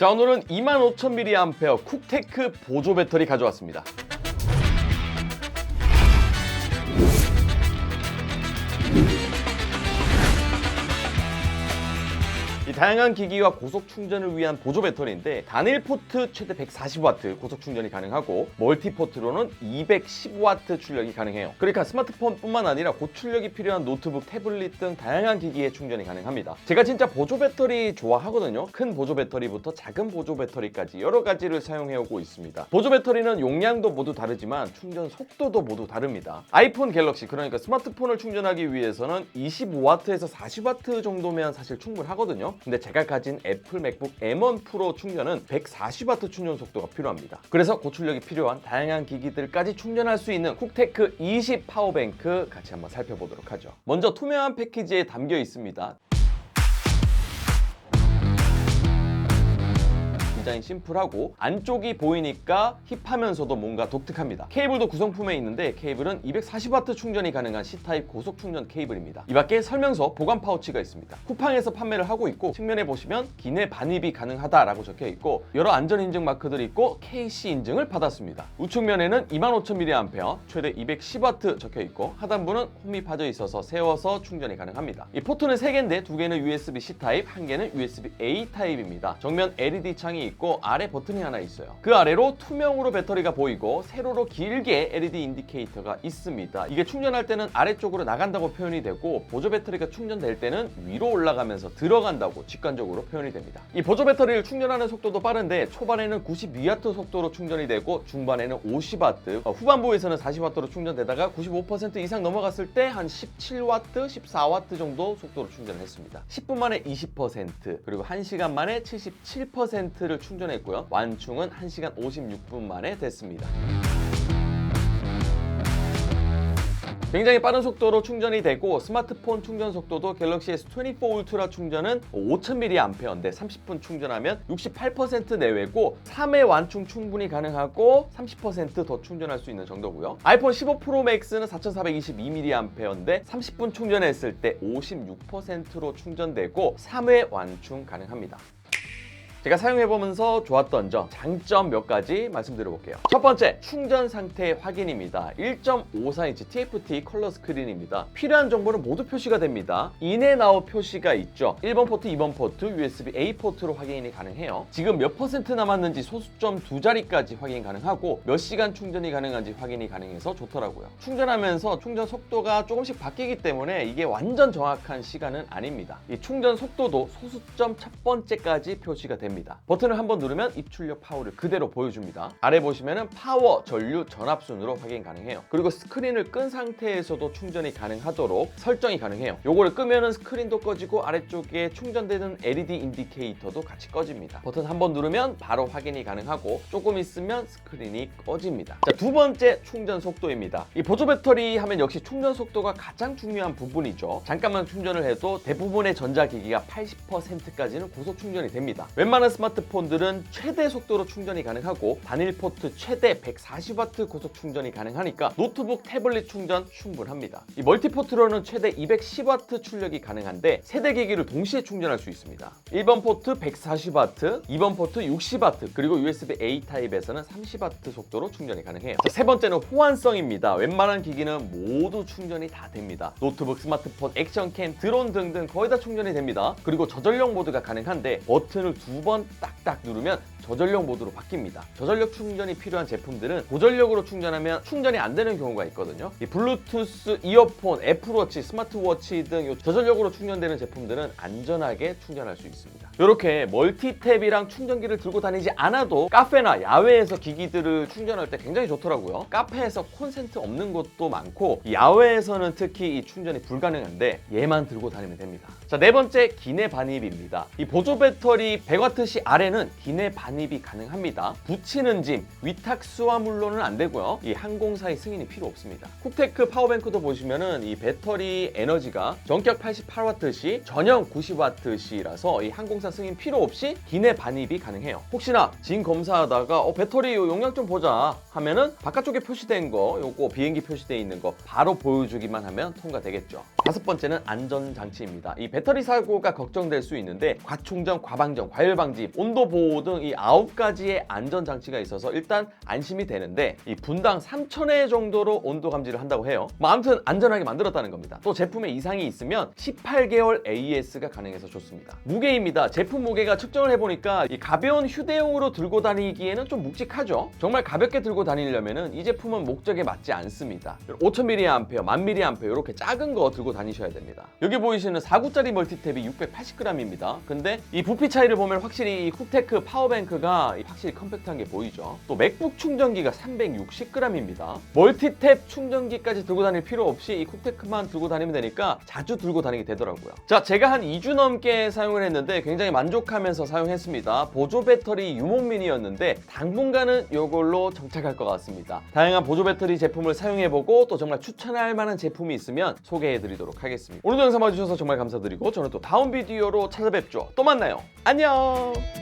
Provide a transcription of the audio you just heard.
자 오늘은 25,000mAh 쿡테크 보조 배터리 가져왔습니다. 이 다양한 기기와 고속 충전을 위한 보조 배터리인데 단일 포트 최대 140W 고속 충전이 가능하고 멀티 포트로는 210W 출력이 가능해요. 그러니까 스마트폰뿐만 아니라 고출력이 필요한 노트북, 태블릿 등 다양한 기기에 충전이 가능합니다. 제가 진짜 보조 배터리 좋아하거든요. 큰 보조 배터리부터 작은 보조 배터리까지 여러 가지를 사용해 오고 있습니다. 보조 배터리는 용량도 모두 다르지만 충전 속도도 모두 다릅니다. 아이폰 갤럭시 그러니까 스마트폰을 충전하기 위해서는 25W에서 40W 정도면 사실 충분하거든요. 근데 제가 가진 애플 맥북 M1 프로 충전은 140W 충전 속도가 필요합니다. 그래서 고출력이 필요한 다양한 기기들까지 충전할 수 있는 쿡테크 20 파워뱅크 같이 한번 살펴보도록 하죠. 먼저 투명한 패키지에 담겨 있습니다. 디자인 심플하고 안쪽이 보이니까 힙하면서도 뭔가 독특합니다. 케이블도 구성품에 있는데 케이블은 240W 충전이 가능한 C타입 고속 충전 케이블입니다. 이 밖에 설명서 보관 파우치가 있습니다. 쿠팡에서 판매를 하고 있고 측면에 보시면 기내 반입이 가능하다라고 적혀 있고 여러 안전 인증 마크들이 있고 KC 인증을 받았습니다. 우측면에는 25,000mAh 최대 210W 적혀 있고 하단부는 홈이 파져 있어서 세워서 충전이 가능합니다. 이 포트는 3개인데 2개는 USB-C 타입, 1개는 USB-A 타입입니다. 정면 LED 창이 있고 아래 버튼이 하나 있어요. 그 아래로 투명으로 배터리가 보이고 세로로 길게 LED 인디케이터가 있습니다. 이게 충전할 때는 아래쪽으로 나간다고 표현이 되고 보조 배터리가 충전될 때는 위로 올라가면서 들어간다고 직관적으로 표현이 됩니다. 이 보조 배터리를 충전하는 속도도 빠른데 초반에는 92W 속도로 충전이 되고 중반에는 50W, 어, 후반부에서는 40W로 충전되다가 95% 이상 넘어갔을 때 한 17W, 14W 정도 속도로 충전을 했습니다. 10분 만에 20% 그리고 1시간 만에 77%를 충전 했고요. 완충은 1시간 56분 만에 됐습니다. 굉장히 빠른 속도로 충전이 되고 스마트폰 충전 속도도 갤럭시 S24 울트라 충전은 5000mAh인데 30분 충전하면 68% 내외고 3회 완충 충분히 가능하고 30%더 충전할 수 있는 정도고요. 아이폰 15 프로 맥스는 4422mAh인데 30분 충전했을 때 56%로 충전되고 3회 완충 가능합니다. 제가 사용해보면서 좋았던 점, 장점 몇 가지 말씀드려볼게요. 첫 번째, 충전 상태 확인입니다. 1.54인치 TFT 컬러 스크린입니다. 필요한 정보는 모두 표시가 됩니다. 인앤아웃 표시가 있죠. 1번 포트, 2번 포트, USB-A 포트로 확인이 가능해요. 지금 몇 퍼센트 남았는지 소수점 두 자리까지 확인 가능하고 몇 시간 충전이 가능한지 확인이 가능해서 좋더라고요. 충전하면서 충전 속도가 조금씩 바뀌기 때문에 이게 완전 정확한 시간은 아닙니다. 이 충전 속도도 소수점 첫 번째까지 표시가 됩니다. 버튼을 한번 누르면 입출력 파워를 그대로 보여줍니다. 아래 보시면은 파워, 전류, 전압순으로 확인 가능해요. 그리고 스크린을 끈 상태에서도 충전이 가능하도록 설정이 가능해요. 요거를 끄면은 스크린도 꺼지고 아래쪽에 충전되는 LED 인디케이터도 같이 꺼집니다. 버튼 한번 누르면 바로 확인이 가능하고 조금 있으면 스크린이 꺼집니다. 자, 두 번째 충전 속도입니다. 이 보조 배터리 하면 역시 충전 속도가 가장 중요한 부분이죠. 잠깐만 충전을 해도 대부분의 전자기기가 80%까지는 고속 충전이 됩니다. 웬만 한 스마트폰들은 최대 속도로 충전이 가능하고 단일 포트 최대 140W 고속 충전이 가능하니까 노트북, 태블릿 충전 충분합니다. 이 멀티 포트로는 최대 210W 출력이 가능한데 세대 기기를 동시에 충전할 수 있습니다. 1번 포트 140W, 2번 포트 60W, 그리고 USB-A 타입에서는 30W 속도로 충전이 가능해요. 자, 세 번째는 호환성입니다. 웬만한 기기는 모두 충전이 다 됩니다. 노트북, 스마트폰, 액션캠, 드론 등등 거의 다 충전이 됩니다. 그리고 저전력 모드가 가능한데 버튼을 두번 딱딱 누르면 저전력 모드로 바뀝니다. 저전력 충전이 필요한 제품들은 고전력으로 충전하면 충전이 안 되는 경우가 있거든요. 이 블루투스, 이어폰, 애플워치, 스마트워치 등요 저전력으로 충전되는 제품들은 안전하게 충전할 수 있습니다. 이렇게 멀티탭이랑 충전기를 들고 다니지 않아도 카페나 야외에서 기기들을 충전할 때 굉장히 좋더라고요. 카페에서 콘센트 없는 곳도 많고 야외에서는 특히 이 충전이 불가능한데 얘만 들고 다니면 됩니다. 자, 네 번째 기내 반입입니다. 이 보조 배터리 100W시 아래는 기내 반입 반입이 가능합니다. 붙이는 짐, 위탁 수화물로는 안 되고요. 이 항공사의 승인이 필요 없습니다. 쿡테크 파워뱅크도 보시면은 이 배터리 에너지가 전격 88W시, 전용 90W시라서 이 항공사 승인 필요 없이 기내 반입이 가능해요. 혹시나 진 검사하다가 어, 배터리 요 용량 좀 보자 하면은 바깥쪽에 표시된 거, 요거 비행기 표시되어 있는 거 바로 보여주기만 하면 통과되겠죠. 다섯 번째는 안전 장치입니다. 이 배터리 사고가 걱정될 수 있는데 과충전, 과방전, 과열 방지, 온도 보호 등이 아홉 가지의 안전 장치가 있어서 일단 안심이 되는데 이 분당 3,000회 정도로 온도 감지를 한다고 해요. 뭐 아무튼 안전하게 만들었다는 겁니다. 또 제품에 이상이 있으면 18개월 AS가 가능해서 좋습니다. 무게입니다. 제품 무게가 측정을 해보니까 이 가벼운 휴대용으로 들고 다니기에는 좀 묵직하죠. 정말 가볍게 들고 다니려면은 이 제품은 목적에 맞지 않습니다. 5000mAh, 1000mAh 이렇게 작은 거 들고 다니셔야 됩니다. 여기 보이시는 4구짜리 멀티탭이 680g입니다. 근데 이 부피 차이를 보면 확실히 이 쿡테크 파워뱅크가 확실히 컴팩트한 게 보이죠. 또 맥북 충전기가 360g입니다. 멀티탭 충전기까지 들고 다닐 필요 없이 이 쿡테크만 들고 다니면 되니까 자주 들고 다니게 되더라고요. 자, 제가 한 2주 넘게 사용을 했는데 굉장히 만족하면서 사용했습니다. 보조 배터리 유목민이었는데 당분간은 이걸로 정착할 것 같습니다. 다양한 보조 배터리 제품을 사용해보고 또 정말 추천할 만한 제품이 있으면 소개해드리도록 하겠습니다. 오늘도 영상 봐주셔서 정말 감사드 리고 저는 또 다음 비디오로 찾아뵙죠. 또 만나요. 안녕!